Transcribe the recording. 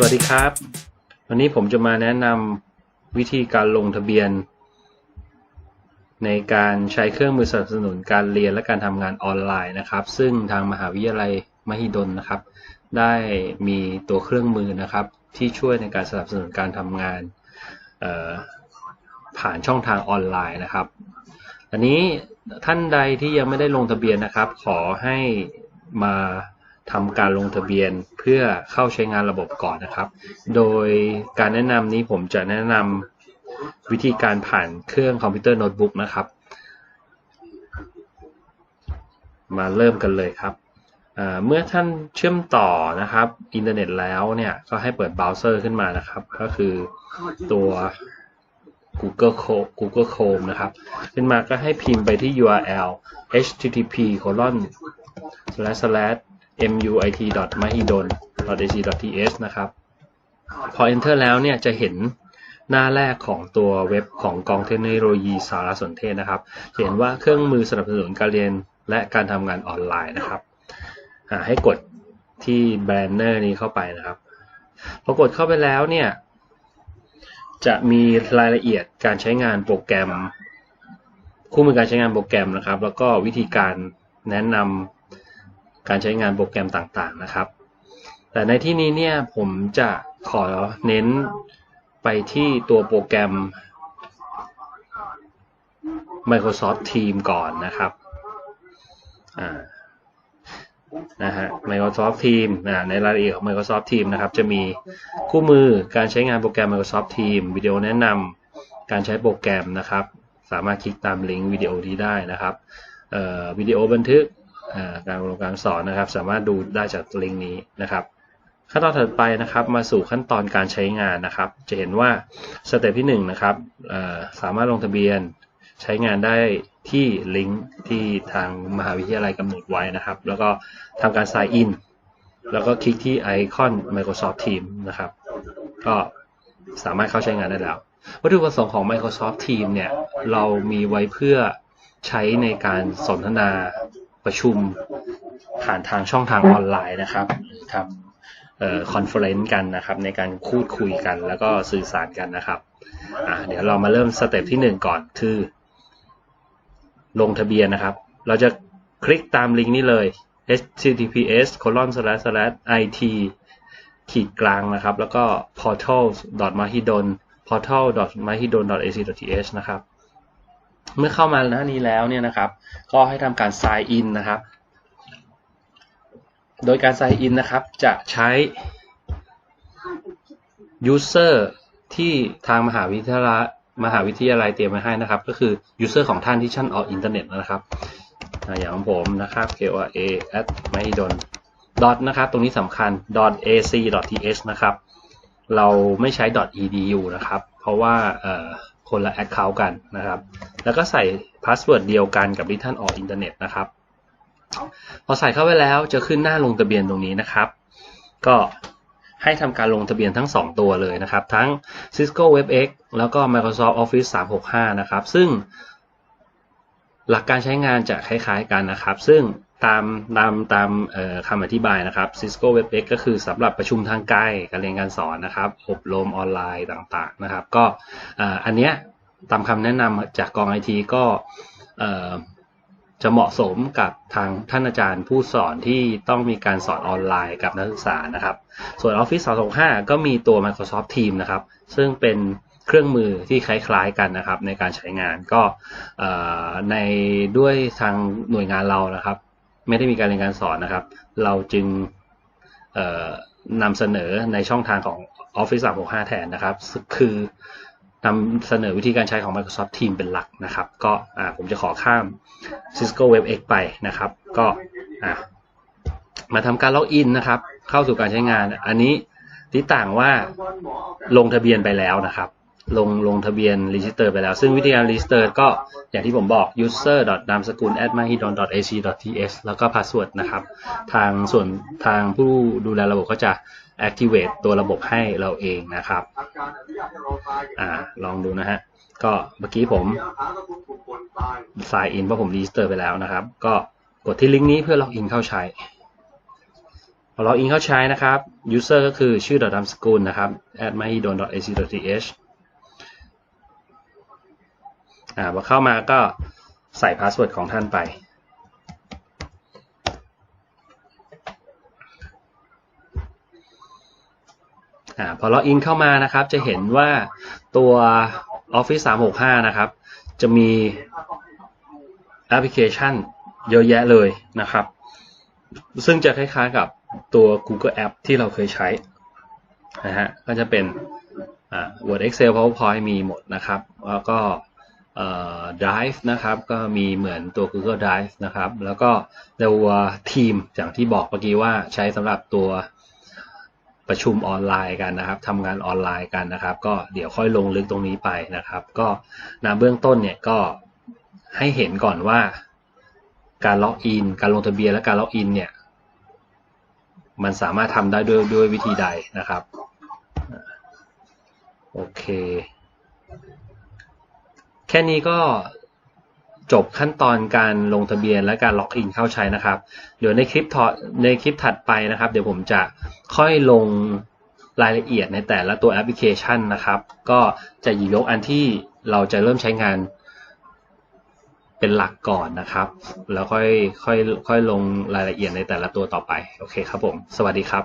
สวัสดีครับ วันนี้ผมจะมาแนะนำวิธีการลงทะเบียน ในการใช้เครื่องมือสนับสนุนการเรียนและการทำงานออนไลน์นะครับ ซึ่งทางมหาวิทยาลัยมหิดลนะครับ ได้มีตัวเครื่องมือนะครับ ที่ช่วยในการสนับสนุนการทำงานผ่านช่องทางออนไลน์นะครับ อันนี้ท่านใดที่ยังไม่ได้ลงทะเบียนนะครับ ขอให้มา ทำการลงทะเบียนเพื่อเข้าใช้งานระบบก่อนนะครับ โดยการแนะนำนี้ผมจะแนะนำวิธีการผ่านเครื่องคอมพิวเตอร์โน้ตบุ๊กนะครับ มาเริ่มกันเลยครับ เมื่อท่านเชื่อมต่อนะครับ อินเทอร์เน็ตแล้วเนี่ย ก็ให้เปิดเบราว์เซอร์ขึ้นมานะครับ ก็คือตัว Google Chrome Google Chrome นะครับ ขึ้นมาก็ให้พิมพ์ไปที่ URL http colon slash slash muit.mahidol.ac.th นะครับ พอ enter แล้วเนี่ยจะเห็นหน้าแรกของตัวเว็บของกองเทคโนโลยีสารสนเทศนะครับ เห็นว่าเครื่องมือสนับสนุนการเรียนและการทำงานออนไลน์นะครับ ให้กดที่แบนเนอร์นี้เข้าไปนะครับ พอกดเข้าไปแล้วเนี่ย จะมีรายละเอียดการใช้งานโปรแกรม คู่มือการใช้งานโปรแกรมนะครับ แล้วก็วิธีการแนะนำ การใช้งานโปรแกรมต่างๆนะครับ แต่ในที่นี้เนี่ยผมจะขอเน้นไปที่ตัวโปรแกรม Microsoft Teams ก่อนนะครับอ่านะฮะ Microsoft Teams นะในรายละเอียดของ Microsoft Teams นะครับ จะมีคู่มือการใช้งานโปรแกรม Microsoft Teams วิดีโอแนะนำการใช้โปรแกรมนะครับ สามารถคลิกตามลิงก์วิดีโอนี้ได้นะครับวิดีโอบันทึก การอบรมการสอนนะครับ สามารถดูได้จากลิงก์นี้นะครับ ขั้นตอนถัดไปนะครับ มาสู่ขั้นตอนการใช้งานนะครับ จะเห็นว่าสเต็ปที่1นนะครับสามารถลงทะเบียนใช้งานได้ที่ลิงก์ที่ทางมหาวิทยาลัยกำหนดไว้นะครับ แล้วก็ทำการ sign in แล้วก็คลิกที่ไอคอน Microsoft Teams นะครับ ก็สามารถเข้าใช้งานได้แล้ว วัตถุประสงค์ของ Microsoft Teams เนี่ย เรามีไว้เพื่อใช้ในการสนทนา ประชุมผ่านทางช่องทางออนไลน์นะครับทำคอนเฟอเรนซ์กันนะครับ ในการพูดคุยกันแล้วก็สื่อสารกันนะครับเดี๋ยวเรามาเริ่มสเต็ปที่1ก่อนคือ ลงทะเบียนนะครับ เราจะคลิกตามลิงก์นี้เลย https colon slash slash it ขีดกลางนะครับ แล้วก็ portal mahidol portal mahidol ac th นะครับ เมื่อเข้ามาหน้านี้แล้วเนี่ยนะครับ ก็ให้ทำการ sign in นะครับ โดยการ sign in นะครับ จะใช้ user ที่ทางมหาวิทยาลัยมหาวิทยาลัยเตรียมมาให้นะครับ ก็คือ user ของท่านที่ชั่นออกอินเทอร์เน็ตนะครับอย่างของผมนะครับ koa at m a i d o n dot นะครับ ตรงนี้สำคัญ dot ac dot th นะครับ เราไม่ใช้ dot edu นะครับ เพราะว่า คนละ account กันนะครับ แล้วก็ใส่พาสเวิร์ดเดียวกันกับที่ท่านออกอินเทอร์เน็ตนะครับ พอใส่เข้าไปแล้วจะขึ้นหน้าลงทะเบียนตรงนี้นะครับ ก็ให้ทำการลงทะเบียนทั้ง 2 ตัวเลยนะครับ ทั้ง Cisco WebEx แล้วก็ Microsoft Office 365 นะครับ ซึ่งหลักการใช้งานจะคล้ายๆกันนะครับ ซึ่ง ตามตามตามคำอธิบายนะครับ Cisco WebEx ก็คือสำหรับประชุมทางไกลการเรียนการสอนนะครับอบรมออนไลน์ต่างๆนะครับ ก็อันเนี้ยตามคำแนะนำจากกองไอทีก็จะเหมาะสมกับทางท่านอาจารย์ผู้สอนที่ต้องมีการสอนออนไลน์กับนักศึกษานะครับ ส่วน Office 365 ก็มีตัว Microsoft Teams นะครับ ซึ่งเป็นเครื่องมือที่คล้ายๆกันนะครับ ในการใช้งานก็ในด้วยทางหน่วยงานเรานะครับ ไม่ได้มีการเรียนการสอนนะครับ เราจึงนำเสนอในช่องทางของ Office 365 แทนนะครับ คือนำเสนอวิธีการใช้ของ Microsoft Teams เป็นหลักนะครับ ก็ผมจะขอข้าม Cisco WebEx ไปนะครับ ก็มาทำการล็อกอินนะครับ เข้าสู่การใช้งาน อันนี้ที่ต่างว่าลงทะเบียนไปแล้วนะครับ ลงลงทะเบียนรีจิสเตอร์ไปแล้ว ซึ่งวิธีการรีจิสเตอร์ก็อย่างที่ผมบอก user นามสกุล at mahidon ac th แล้วก็ password นะครับ ทางส่วนทางผู้ดูแลระบบก็จะ activate ตัวระบบให้เราเองนะครับอ่าลองดูนะฮะ ก็เมื่อกี้ผม sign in เพราะผม register ไปแล้วนะครับ ก็กดที่ลิงก์นี้เพื่อล็อกอินเข้าใช้พอล็อกอินเข้าใช้นะครับ user ก็คือชื่อนามสกุลนะครับ at mahidol.ac.th อ่าพอเข้ามาก็ใส่พาสเวิร์ดของท่านไปอ่าพอล็อกอินเข้ามานะครับ จะเห็นว่าตัว Office 365 นะครับ จะมีแอปพลิเคชันเยอะแยะเลยนะครับ ซึ่งจะคล้ายๆกับตัว Google App ที่เราเคยใช้นะฮะก็จะเป็นอ่า Word Excel PowerPoint มีหมดนะครับ แล้วก็ Drive นะครับ ก็มีเหมือนตัว Google Drive นะครับ แล้วก็ตัวทีมอย่างที่บอกเมื่อกี้ว่าใช้สำหรับตัวประชุมออนไลน์กันนะครับทำงานออนไลน์กันนะครับ ก็เดี๋ยวค่อยลงลึกตรงนี้ไปนะครับ ก็นะเบื้องต้นเนี่ยก็ให้เห็นก่อนว่าการล็อกอิน การลงทะเบียนและการล็อกอินเนี่ย มันสามารถทำได้ด้วยด้วยวิธีใดนะครับ โอเค แค่นี้ก็จบขั้นตอนการลงทะเบียนและการล็อกอินเข้าใช้นะครับ เดี๋ยวในคลิปถอดในคลิปถัดไปนะครับ เดี๋ยวผมจะค่อยลงรายละเอียดในแต่ละตัวแอปพลิเคชันนะครับ ก็จะหยิบยกอันที่เราจะเริ่มใช้งานเป็นหลักก่อนนะครับ แล้วค่อยค่อยค่อยลงรายละเอียดในแต่ละตัวต่อไป โอเคครับผม สวัสดีครับ